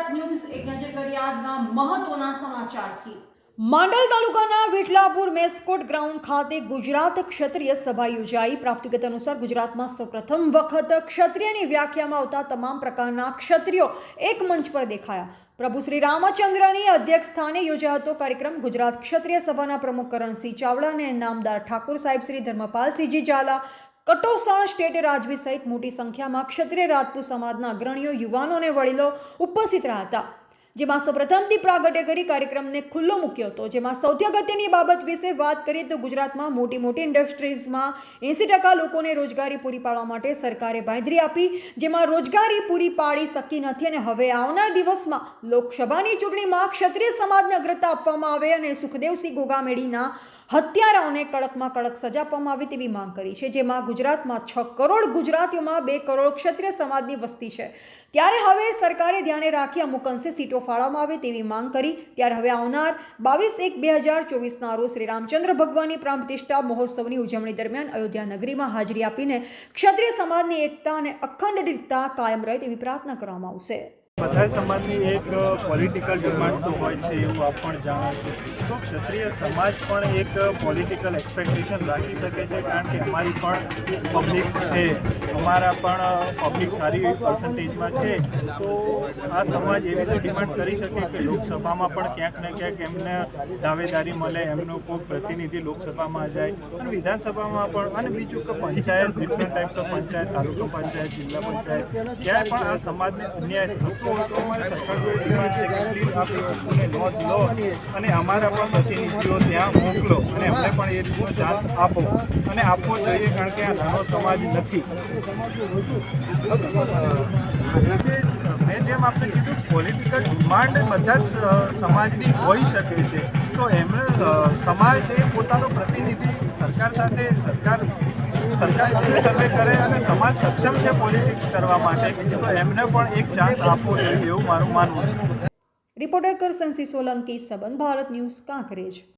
Gujarat news એક નજર કરી આજના મહત્વના સમાચારથી. માંડલ તાલુકાના વિઠલાપુર મેસ્કોટ ગ્રાઉન્ડ ખાતે ગુજરાત ક્ષત્રિય સભા યોજાઈ. પ્રાપ્તિગત અનુસાર ગુજરાતમાં સૌપ્રથમ વખત ક્ષત્રિયની વ્યાખ્યામાં આવતા તમામ પ્રકારના ક્ષત્રિયો એક મંચ પર દેખાયા. પ્રભુ શ્રી રામચંદ્રની અધ્યક્ષ સ્થાને યોજાયો હતો કાર્યક્રમ. ગુજરાત ક્ષત્રિય સભાના પ્રમુખ કરણસિંહ ચાવડા અને નામદાર ઠાકોર સાહેબ શ્રી ધર્મપાલસિંહજી ઝાલા કટોસણ સ્ટેટ રાજવી સહિત મોટી સંખ્યામાં ક્ષત્રિય રાજપૂત સમાજના અગ્રણીઓ, યુવાનો અને વડીલો ઉપસ્થિત રહ્યા હતા. જેમાં સૌપ્રથમથી પ્રાગટ્ય કરી કાર્યક્રમને ખુલ્લો મૂક્યો હતો. જેમાં સૌથી અગત્યની બાબત વિશે વાત કરીએ તો ગુજરાતમાં મોટી મોટી ઇન્ડસ્ટ્રીઝમાં એંસી ટકા લોકોને રોજગારી પૂરી પાડવા માટે સરકારે બાંધરી આપી, જેમાં રોજગારી પૂરી પાડી શકી નથી અને હવે આવનાર દિવસમાં લોકસભાની ચૂંટણીમાં ક્ષત્રિય સમાજને અગ્રતા આપવામાં આવે અને સુખદેવસિંહ ગોગામેડીના હત્યારાઓને કડકમાં કડક સજા આપવામાં આવે તેવી માંગ કરી છે, જેમાં ગુજરાતમાં છ કરોડ ગુજરાતીઓમાં બે કરોડ ક્ષત્રિય સમાજની વસ્તી છે. ત્યારે હવે સરકારે ધ્યાને રાખી અમુક અંશે સીટો ફાળવવામાં આવે તેવી માંગ કરી. ત્યારે હવે આવનાર બાવીસ એક બે હજાર ચોવીસના રોજ શ્રી રામચંદ્ર ભગવાનની પ્રાણ મહોત્સવની ઉજવણી દરમિયાન અયોધ્યા નગરીમાં હાજરી આપીને ક્ષત્રિય સમાજની એકતા અને અખંડિતતા કાયમ રહે તેવી પ્રાર્થના કરવામાં આવશે. બધા સમાજની એક પોલિટિકલ ડિમાન્ડ તો હોય છે એવું આપ પણ જાણો છો. તો ક્ષત્રિય સમાજ પણ એક પોલિટિકલ એક્સપેક્ટેશન રાખી શકે છે કારણ કે અમારી પણ પબ્લિક છે. અમારા પણ પબ્લિક સારી પર્સન્ટેજમાં છે. તો આ સમાજ એવી રીતે ડિમાન્ડ કરી શકે કે લોકસભામાં પણ ક્યાંક ને ક્યાંક એમને દાવેદારી મળે, એમનો કોઈ પ્રતિનિધિ લોકસભામાં જાય અને વિધાનસભામાં પણ અને બીજું કે panchayat different types of panchayat, taluka panchayat, જિલ્લા પંચાયત. ક્યાંય પણ આ સમાજને અન્યાય થતો નોંધ લો અને અમારા પણ પ્રતિનિધિઓ ત્યાં મોકલો અને અમને પણ એ રીતનો ચાન્સ આપો. અને આપવો જોઈએ કારણ કે આ નાનો સમાજ નથી. મેં જેમ આપણે કીધું પોલિટિકલ ડિમાન્ડ બધા જ સમાજની હોઈ શકે છે. તો એમણે સમાજ એ પોતાનો પ્રતિનિધિ સરકાર સાથે, સરકાર સરકાર સર્વે કરે અને સમાજ સક્ષમ છે પોલિટિક્સ કરવા માટે, તો એમને પણ એક ચાન્સ આપવો જોઈએ એવું મારું માનવું છે. રિપોર્ટર કરસનસિંહ સોલંકી સંબંધ ભારત ન્યૂઝ, કાંકરેજ.